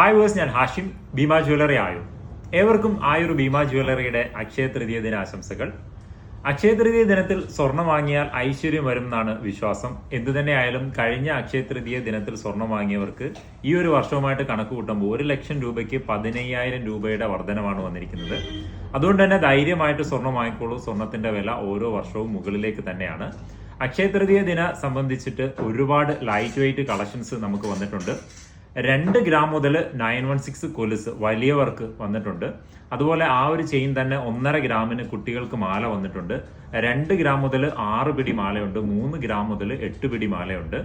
Hi verse ഞാൻ Hashim Bhima jewellery ആയു. ഏവർക്കും ആയൊരു ഭീമ ജ്വല്ലറിയുടെ അക്ഷയ തൃതീയ ദിന ആശംസകൾ. അക്ഷയ തൃതീയ ദിനത്തിൽ സ്വർണം വാങ്ങിയാൽ ഐശ്വര്യം വരും എന്നാണ് വിശ്വാസം. എന്തു തന്നെയായാലും കഴിഞ്ഞ അക്ഷയ തൃതീയ ദിനത്തിൽ സ്വർണം വാങ്ങിയവർക്ക് ഈ ഒരു വർഷവുമായിട്ട് കണക്ക് കൂട്ടുമ്പോൾ ഒരു ലക്ഷം രൂപയ്ക്ക് പതിനയ്യായിരം രൂപയുടെ വർധനമാണ് വന്നിരിക്കുന്നത്. അതുകൊണ്ട് തന്നെ ധൈര്യമായിട്ട് സ്വർണം വാങ്ങിക്കോളൂ. സ്വർണത്തിന്റെ വില ഓരോ വർഷവും മുകളിലേക്ക് തന്നെയാണ്. അക്ഷയ തൃതീയ ദിന സംബന്ധിച്ചിട്ട് ഒരുപാട് ലൈറ്റ് വെയിറ്റ് കളക്ഷൻസ് നമുക്ക് വന്നിട്ടുണ്ട്. രണ്ട് ഗ്രാം മുതൽ നയൻ വൺ സിക്സ് കൊലുസ് വലിയവർക്ക് വന്നിട്ടുണ്ട്. അതുപോലെ ആ ഒരു ചെയിൻ തന്നെ ഒന്നര ഗ്രാമിന് കുട്ടികൾക്ക് മാല വന്നിട്ടുണ്ട്. രണ്ട് ഗ്രാം മുതൽ ആറ് പിടി മാലയുണ്ട്. മൂന്ന് ഗ്രാം മുതൽ എട്ട് പിടി മാലയുണ്ട്.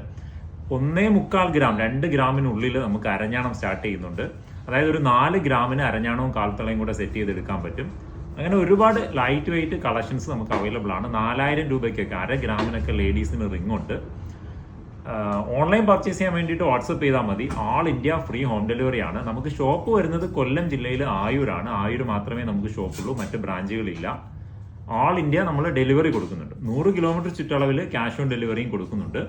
ഒന്നേ മുക്കാൽ ഗ്രാം രണ്ട് ഗ്രാമിനുള്ളിൽ നമുക്ക് അരഞ്ഞാണം സ്റ്റാർട്ട് ചെയ്യുന്നുണ്ട്. അതായത് ഒരു നാല് ഗ്രാമിന് അരഞ്ഞാണവും കാൽത്തളയും കൂടെ സെറ്റ് ചെയ്തെടുക്കാൻ പറ്റും. അങ്ങനെ ഒരുപാട് ലൈറ്റ് വെയിറ്റ് കളക്ഷൻസ് നമുക്ക് അവൈലബിൾ ആണ്. നാലായിരം രൂപയ്ക്കൊക്കെ അര ഗ്രാമിനൊക്കെ ലേഡീസിന് റിംഗ് ഉണ്ട്. ഓൺലൈൻ പർച്ചേസ് ചെയ്യാൻ വേണ്ടിയിട്ട് വാട്സപ്പ് ചെയ്താൽ മതി. All India free home delivery ആണ്. നമുക്ക് ഷോപ്പ് വരുന്നത് കൊല്ലം ജില്ലയിൽ ആയൂരാണ്. ആയൂർ മാത്രമേ നമുക്ക് ഷോപ്പുള്ളൂ മറ്റ് ബ്രാഞ്ചുകളില്ല ആൾ ഇന്ത്യ നമ്മൾ ഡെലിവറി കൊടുക്കുന്നുണ്ട്. നൂറ് കിലോമീറ്റർ ചുറ്റളവിൽ ക്യാഷ് ഓൺ ഡെലിവറിയും കൊടുക്കുന്നുണ്ട്.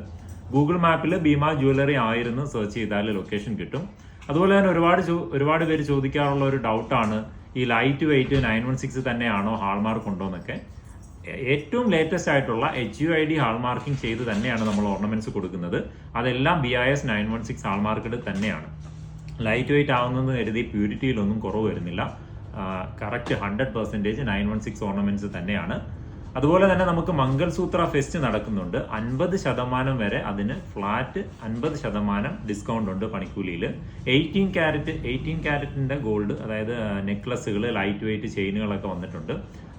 ഗൂഗിൾ മാപ്പിൽ ഭീമ ജ്വല്ലറി ആയിരുന്നു സെർച്ച് ചെയ്താൽ ലൊക്കേഷൻ കിട്ടും. അതുപോലെ തന്നെ ഒരുപാട് ഒരുപാട് പേര് ചോദിക്കാറുള്ള ഒരു ഡൗട്ടാണ് ഈ light weight nine one six തന്നെയാണോ ഹാൾമാർക്ക് ഉണ്ടോ എന്നൊക്കെ ഏറ്റവും ലേറ്റസ്റ്റ് ആയിട്ടുള്ള എച്ച് യു ഐ ഡി ഹാൾമാർക്കിംഗ് ചെയ്ത് തന്നെയാണ് നമ്മൾ ഓർണമെന്റ്സ് കൊടുക്കുന്നത്. അതെല്ലാം B I S nine one six hallmarked തന്നെയാണ്. ലൈറ്റ് വെയിറ്റ് ആവുന്നത് കരുതി പ്യൂരിറ്റിയിലൊന്നും കുറവ് വരുന്നില്ല. Correct hundred percentage nine one six ornaments തന്നെയാണ്. അതുപോലെ തന്നെ നമുക്ക് മംഗൾസൂത്ര ഫെസ്റ്റ് നടക്കുന്നുണ്ട്. അൻപത് ശതമാനം വരെ അതിന് ഫ്ലാറ്റ് അൻപത് ശതമാനം ഡിസ്കൗണ്ട് ഉണ്ട് പണിക്കൂലിയിൽ എയ്റ്റീൻ ക്യാരറ്റ് എയ്റ്റീൻ ക്യാരറ്റിന്റെ ഗോൾഡ് അതായത് നെക്ലസുകൾ ലൈറ്റ് വെയിറ്റ് ചെയിനുകളൊക്കെ വന്നിട്ടുണ്ട്.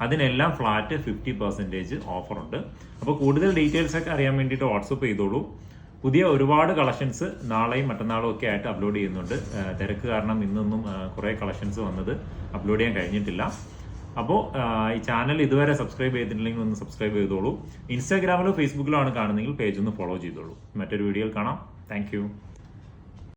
അതിനെല്ലാം ഫ്ലാറ്റ് ഫിഫ്റ്റി പെർസെന്റേജ് ഓഫറുണ്ട് അപ്പോൾ കൂടുതൽ ഡീറ്റെയിൽസ് ഒക്കെ അറിയാൻ വേണ്ടിയിട്ട് വാട്സപ്പ് ചെയ്തോളൂ. പുതിയ ഒരുപാട് കളക്ഷൻസ് നാളെയും മറ്റന്നാളും ഒക്കെ ആയിട്ട് അപ്ലോഡ് ചെയ്യുന്നുണ്ട്. തിരക്ക് കാരണം ഇന്നൊന്നും കുറേ കളക്ഷൻസ് വന്നത് അപ്ലോഡ് ചെയ്യാൻ കഴിഞ്ഞിട്ടില്ല. അപ്പോൾ ഈ ചാനൽ ഇതുവരെ സബ്സ്ക്രൈബ് ചെയ്തിട്ടില്ലെങ്കിൽ ഒന്ന് സബ്സ്ക്രൈബ് ചെയ്തോളൂ. ഇൻസ്റ്റാഗ്രാമിലോ ഫേസ്ബുക്കിലോ ആണ് കാണുന്നതെങ്കിൽ പേജ് ഒന്ന് ഫോളോ ചെയ്തോളൂ. മറ്റൊരു വീഡിയോയിൽ കാണാം. താങ്ക്